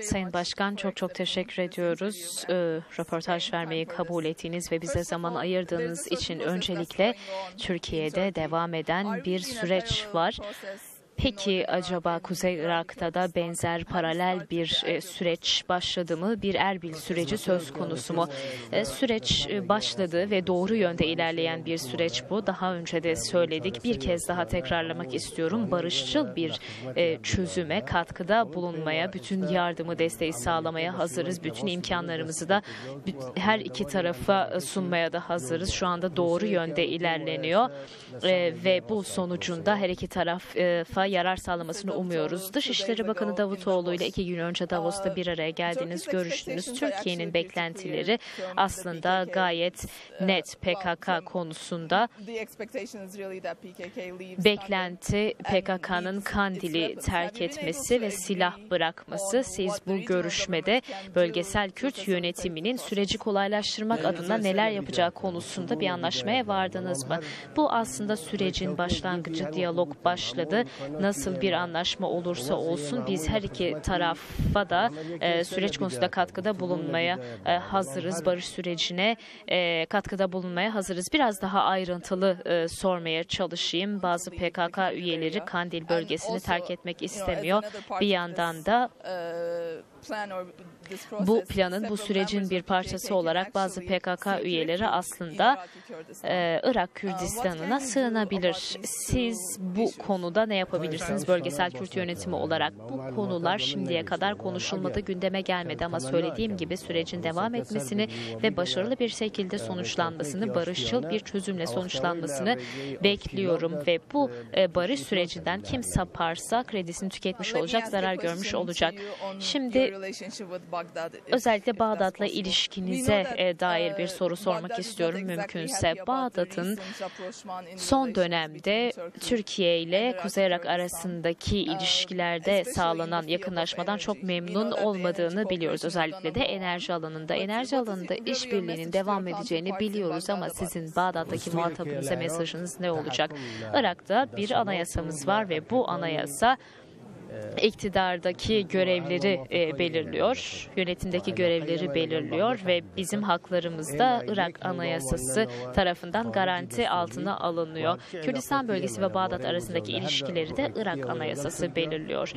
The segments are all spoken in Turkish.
Sayın Başkan çok çok teşekkür ediyoruz. Ee, röportaj vermeyi kabul ettiğiniz ve bize zaman ayırdığınız için öncelikle Türkiye'de devam eden bir süreç var. Peki acaba Kuzey Irak'ta da benzer paralel bir e, süreç başladı mı? Bir Erbil süreci söz konusu mu? E, süreç e, başladı ve doğru yönde ilerleyen bir süreç bu. Daha önce de söyledik. Bir kez daha tekrarlamak istiyorum. Barışçıl bir çözüme katkıda bulunmaya, bütün yardımı, desteği sağlamaya hazırız. Bütün imkanlarımızı da her iki tarafa sunmaya da hazırız. Şu anda doğru yönde ilerleniyor ve bu sonucunda her iki tarafa yarar sağlamasını umuyoruz. Dışişleri Bakanı Davutoğlu ile iki gün önce Davos'ta bir araya geldiniz, görüştünüz. Türkiye'nin beklentileri aslında gayet net PKK konusunda. Beklenti PKK'nın Kandil'i terk etmesi ve silah bırakması. Siz bu görüşmede bölgesel Kürt yönetiminin süreci kolaylaştırmak adına neler yapacağı konusunda bir anlaşmaya vardınız mı? Bu aslında sürecin başlangıcı, diyalog başladı. Nasıl bir anlaşma olursa olsun biz her iki tarafa da e, süreç konusunda katkıda bulunmaya e, hazırız. Barış sürecine e, katkıda bulunmaya hazırız. Biraz daha ayrıntılı e, sormaya çalışayım. Bazı PKK üyeleri Kandil bölgesini terk etmek istemiyor. Bir yandan da bu planın, bu sürecin bir parçası olarak bazı PKK üyeleri aslında e, Irak Kürdistan'ına sığınabilir. Siz bu konuda ne yapabilirsiniz? Bölgesel Kürt yönetimi olarak? Bu konular şimdiye kadar konuşulmadı, gündeme gelmedi ama söylediğim gibi sürecin devam etmesini ve başarılı bir şekilde sonuçlanmasını, barışçıl bir çözümle sonuçlanmasını bekliyorum ve bu e, barış sürecinden kim saparsa kredisini tüketmiş olacak, zarar görmüş olacak. Şimdi özellikle Bağdat'la ilişkinize e, dair bir soru sormak istiyorum mümkünse. Bağdat'ın son dönemde Türkiye ile Kuzey Irak arasındaki ilişkilerde sağlanan yakınlaşmadan çok memnun olmadığını biliyoruz. Özellikle de enerji alanında. Enerji alanında işbirliğinin devam edeceğini biliyoruz ama sizin Bağdat'taki muhatabınıza mesajınız ne olacak? Irak'ta bir anayasamız var ve bu anayasa iktidardaki görevleri e, belirliyor, yönetimdeki görevleri belirliyor ve bizim haklarımız da Irak Anayasası tarafından garanti altına alınıyor. Kürdistan bölgesi ve Bağdat arasındaki ilişkileri de Irak Anayasası belirliyor.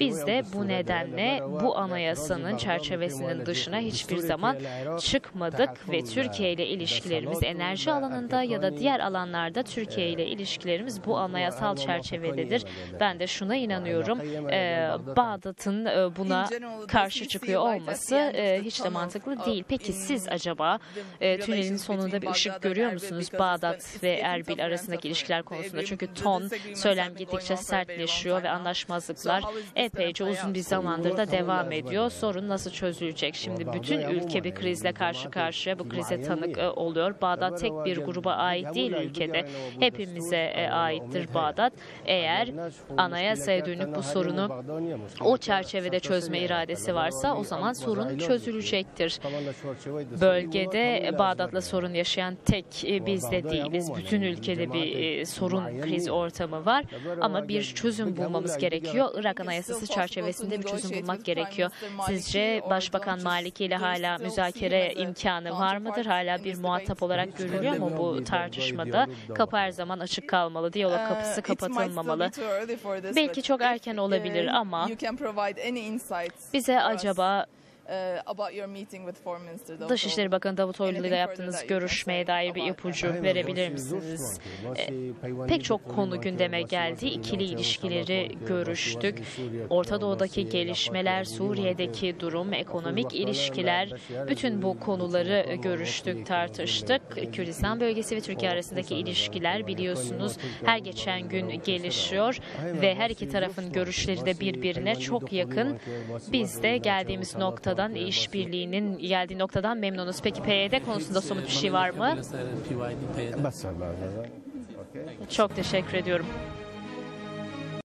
Biz de bu nedenle bu anayasanın çerçevesinin dışına hiçbir zaman çıkmadık ve Türkiye ile ilişkilerimiz enerji alanında ya da diğer alanlarda Türkiye ile ilişkilerimiz bu anayasal çerçevededir. Ben de şuna inanıyorum e, Bağdat'ın e, buna karşı çıkıyor olması e, hiç de mantıklı değil. Peki siz acaba e, tünelin sonunda bir ışık görüyor musunuz Bağdat ve Erbil arasındaki ilişkiler konusunda? Çünkü ton söylem gittikçe sertleşiyor ve anlaşmazlıklar epeyce uzun bir zamandır da devam ediyor. Sorun nasıl çözülecek? Şimdi bütün ülke bir krizle karşı karşıya bu krize tanık e, oluyor. Bağdat tek bir gruba ait değil ülkede. Hepimize e, aittir Bağdat. Eğer anayasaya dönük bu sorunu o çerçevede çözme iradesi varsa o zaman sorun çözülecektir. Bölgede Bağdat'la sorun yaşayan tek e, biz de değiliz. Bütün ülkede bir e, sorun kriz ortamı var ama bir çözüm bulmamız gerekiyor. Irak Anayasası çerçevesinde bir çözüm bulmak gerekiyor. Sizce Başbakan Maliki ile hala müzakere imkanı var mıdır? Hala bir muhatap olarak görülüyor mu bu tartışmada? Kapı her zaman açık kalmalı. Diyalog kapısı kapatılmamalı. Belki çok erken olabilir ama bize acaba Dışişleri Bakanı Davutoğlu ile yaptığınız görüşmeye dair bir ipucu verebilir misiniz? E, pek çok konu gündeme geldi. İkili ilişkileri görüştük. Orta Doğu'daki gelişmeler, Suriye'deki durum, ekonomik ilişkiler, bütün bu konuları görüştük, tartıştık. Kürdistan bölgesi ve Türkiye arasındaki ilişkiler biliyorsunuz her geçen gün gelişiyor ve her iki tarafın görüşleri de birbirine çok yakın. Biz de geldiğimiz noktada noktadan işbirliğinin geldiği noktadan memnunuz. Peki PYD konusunda somut bir şey var mı? Çok teşekkür ediyorum.